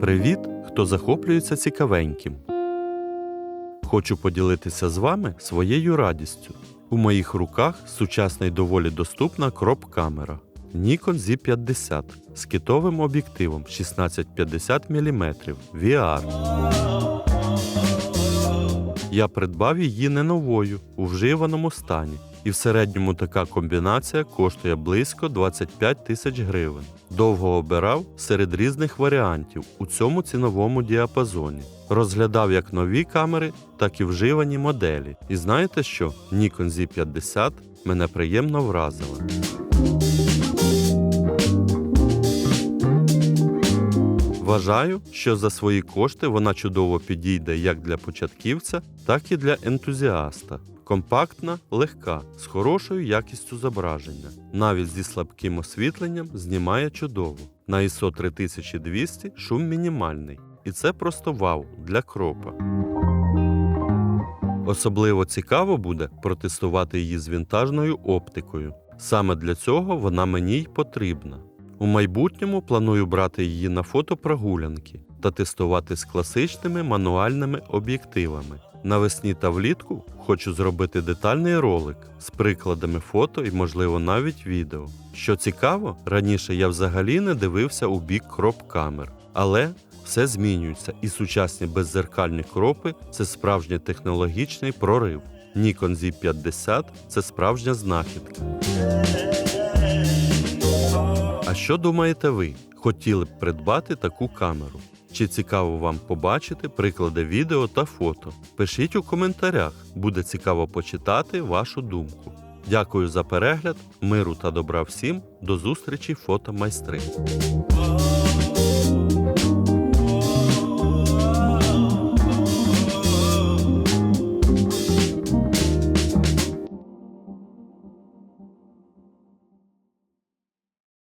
Привіт, хто захоплюється цікавеньким. Хочу поділитися з вами своєю радістю. У моїх руках сучасна і доволі доступна кроп-камера Nikon Z50 з китовим об'єктивом 1650 мм VR. Я придбав її не новою, у вживаному стані, і в середньому така комбінація коштує близько 25 тисяч гривень. Довго обирав серед різних варіантів у цьому ціновому діапазоні. Розглядав як нові камери, так і вживані моделі. І знаєте що? Nikon Z50 мене приємно вразила. Вважаю, що за свої кошти вона чудово підійде як для початківця, так і для ентузіаста. Компактна, легка, з хорошою якістю зображення. Навіть зі слабким освітленням знімає чудово. На ISO 3200 шум мінімальний. І це просто вау для кропа. Особливо цікаво буде протестувати її з вінтажною оптикою. Саме для цього вона мені й потрібна. У майбутньому планую брати її на фотопрогулянки та тестувати з класичними мануальними об'єктивами. Навесні та влітку хочу зробити детальний ролик з прикладами фото і, можливо, навіть відео. Що цікаво, раніше я взагалі не дивився у бік кроп-камер, але все змінюється, і сучасні беззеркальні кропи це справжній технологічний прорив. Nikon Z50 це справжня знахідка. Що думаєте ви? Хотіли б придбати таку камеру? Чи цікаво вам побачити приклади відео та фото? Пишіть у коментарях, буде цікаво почитати вашу думку. Дякую за перегляд, миру та добра всім, до зустрічі фотомайстри.